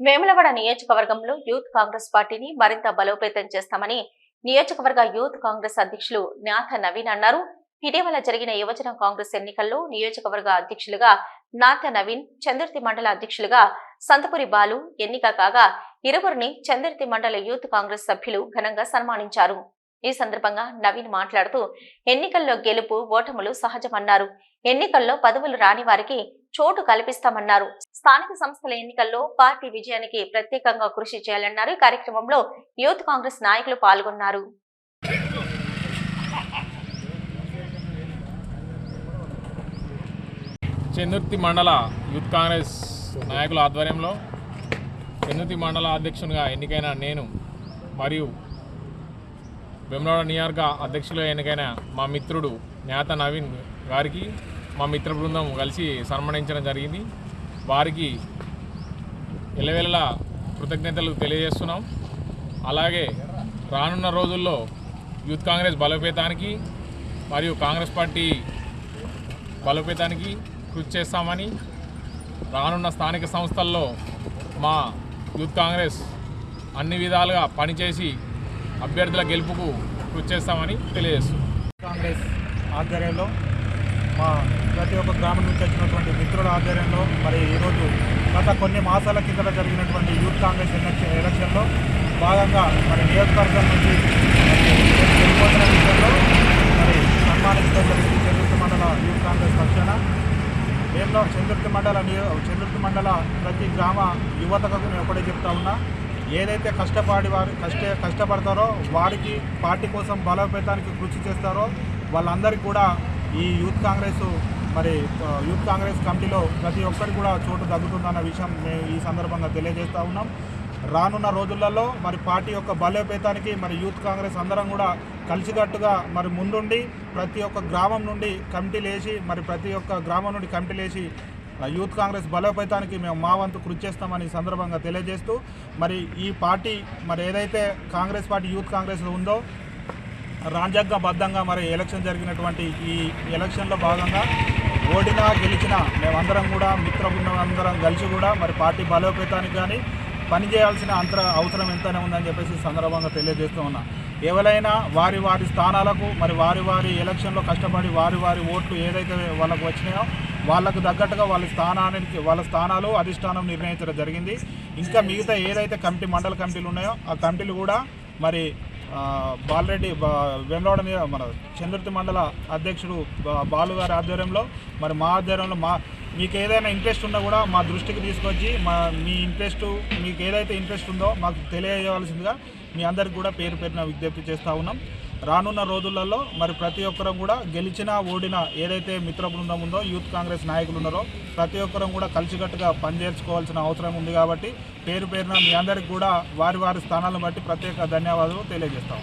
వేములవాడ నియోజకవర్గంలో యూత్ కాంగ్రెస్ పార్టీని మరింత బలోపేతం చేస్తామని నియోజకవర్గ యూత్ కాంగ్రెస్ అధ్యక్షులు నాథ నవీన్ అన్నారు. ఇటీవల జరిగిన యువజన కాంగ్రెస్ ఎన్నికల్లో నియోజకవర్గ అధ్యక్షులుగా నాథ నవీన్ చందుర్తి మండల అధ్యక్షులుగా సంతపురి బాలు ఎన్నిక కాగా ఇరువురిని చందుర్తి మండల యూత్ కాంగ్రెస్ సభ్యులు ఘనంగా సన్మానించారు. ఈ సందర్భంగా నవీన్ మాట్లాడుతూ ఎన్నికల్లో గెలుపు ఓటములు సహజమన్నారు. ఎన్నికల్లో పదవులు రాని వారికి చోటు కల్పిస్తామన్నారు. స్థానిక సంస్థల ఎన్నికల్లో పార్టీ విజయానికి ప్రత్యేకంగా కృషి చేయాలన్నారు. ఈ కార్యక్రమంలో యూత్ కాంగ్రెస్ నాయకులు పాల్గొన్నారు. చెందుర్తి మండల యూత్ కాంగ్రెస్ నాయకుల ఆధ్వర్యంలో చెందుర్తి మండల అధ్యక్షునిగా ఎన్నికైన నేను మరియు వెమ్లవాడ నియోజక అధ్యక్షులుగా ఎన్నికైన మా మిత్రుడు నేత నవీన్ గారికి మా మిత్ర బృందం కలిసి సన్మానించడం జరిగింది. వారికి ఎల్లవేళలా కృతజ్ఞతలు తెలియజేస్తున్నాం. అలాగే రానున్న రోజుల్లో యూత్ కాంగ్రెస్ బలోపేతానికి మరియు కాంగ్రెస్ పార్టీ బలోపేతానికి కృషి చేస్తామని రానున్న స్థానిక సంస్థల్లో మా యూత్ కాంగ్రెస్ అన్ని విధాలుగా పనిచేసి అభ్యర్థుల గెలుపుకు కృషి చేస్తామని తెలియజేస్తుంది. కాంగ్రెస్ ఆధ్వర్యంలో మా ప్రతి ఒక్క గ్రామం నుంచి వచ్చినటువంటి మిత్రుల ఆధ్వర్యంలో మరి ఈరోజు గత కొన్ని మాసాల కిందట జరిగినటువంటి యూత్ కాంగ్రెస్ ఎలక్షన్ ఎలక్షన్లో భాగంగా మరి నియోజకవర్గం నుంచి మరి విషయంలో మరి సన్మానించడం జరిగింది. చంద్రుతి మండల యూత్ కాంగ్రెస్ పక్షాన. నేను చంద్రుతి మండల నియో చంద్రుతి మండల ప్రతి గ్రామ యువతకు నేను ఒకటే చెప్తా ఉన్నా. ఏదైతే కష్టపడి వారు కష్ట కష్టపడతారో వారికి పార్టీ కోసం బలోపేతానికి కృషి చేస్తారో వాళ్ళందరికీ కూడా ఈ యూత్ కాంగ్రెస్ మరి యూత్ కాంగ్రెస్ కమిటీలో ప్రతి ఒక్కరికి కూడా చోటు తగ్గుతుందన్న విషయం మేము ఈ సందర్భంగా తెలియజేస్తూ ఉన్నాం. రానున్న రోజులలో మరి పార్టీ యొక్క బలోపేతానికి మరి యూత్ కాంగ్రెస్ అందరం కూడా కలిసికట్టుగా మరి ముందుండి ప్రతి ఒక్క గ్రామం నుండి కమిటీలు వేసి మరి ప్రతి ఒక్క గ్రామం నుండి కమిటీలు వేసి యూత్ కాంగ్రెస్ బలోపేతానికి మేము మా వంతు కృషి చేస్తామని సందర్భంగా తెలియజేస్తూ మరి ఈ పార్టీ మరి ఏదైతే కాంగ్రెస్ పార్టీ యూత్ కాంగ్రెస్లో ఉందో రాజ్యాంగబద్ధంగా మరి ఎలక్షన్ జరిగినటువంటి ఈ ఎలక్షన్లో భాగంగా ఓడినా గెలిచినా మేమందరం కూడా మిత్ర కలిసి కూడా మరి పార్టీ బలోపేతానికి కానీ పనిచేయాల్సిన అంతర అవసరం ఎంతనే ఉందని చెప్పేసి సందర్భంగా తెలియజేస్తూ ఉన్నా. ఎవరైనా వారి వారి స్థానాలకు మరి వారి వారి ఎలక్షన్లో కష్టపడి వారి వారి ఓట్లు ఏదైతే వాళ్ళకు వచ్చినాయో వాళ్ళకు తగ్గట్టుగా వాళ్ళ స్థానానికి వాళ్ళ స్థానాలు అధిష్టానం నిర్ణయించడం జరిగింది. ఇంకా మిగతా ఏదైతే కమిటీ మండల కమిటీలు ఉన్నాయో ఆ కమిటీలు కూడా మరి బాలరెడ్డి వెంగళవాడ మన చంద్రుతి మండల అధ్యక్షుడు బాలుగారి బాలు గారి ఆధ్వర్యంలో మరి మా ఆధ్వర్యంలో మా మీకు ఏదైనా ఇంట్రెస్ట్ ఉన్నా కూడా మా దృష్టికి తీసుకొచ్చి మా మీ ఇంట్రెస్ట్ మీకు ఏదైతే ఇంట్రెస్ట్ ఉందో మాకు తెలియజేయవలసిందిగా మీ అందరికి కూడా పేరు పేరున విజ్ఞప్తి చేస్తూ ఉన్నాం. రానున్న రోజులలో మరి ప్రతి ఒక్కరం కూడా గెలిచినా ఓడినా ఏదైతే మిత్ర బృందం ఉందో యూత్ కాంగ్రెస్ నాయకులు ఉన్నారో ప్రతి ఒక్కరం కూడా కలిసికట్టుగా పనిచేసుకోవాల్సిన అవసరం ఉంది కాబట్టి పేరు పేరున మీ అందరికి కూడా వారి వారి స్థానాలను బట్టి ప్రత్యేక ధన్యవాదాలు తెలియజేస్తాం.